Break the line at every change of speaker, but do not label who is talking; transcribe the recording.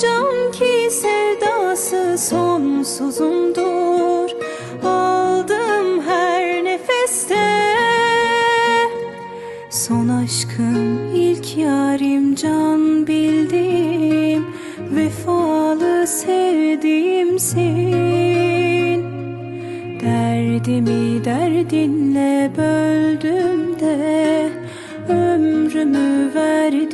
can ki sevdası sonsuzumdur. Aldım her nefeste Son aşkım ilk yarim can bildim Vefalı sevdiğimsin Derdimi derdinle böldüm de Ömrümü verdimsin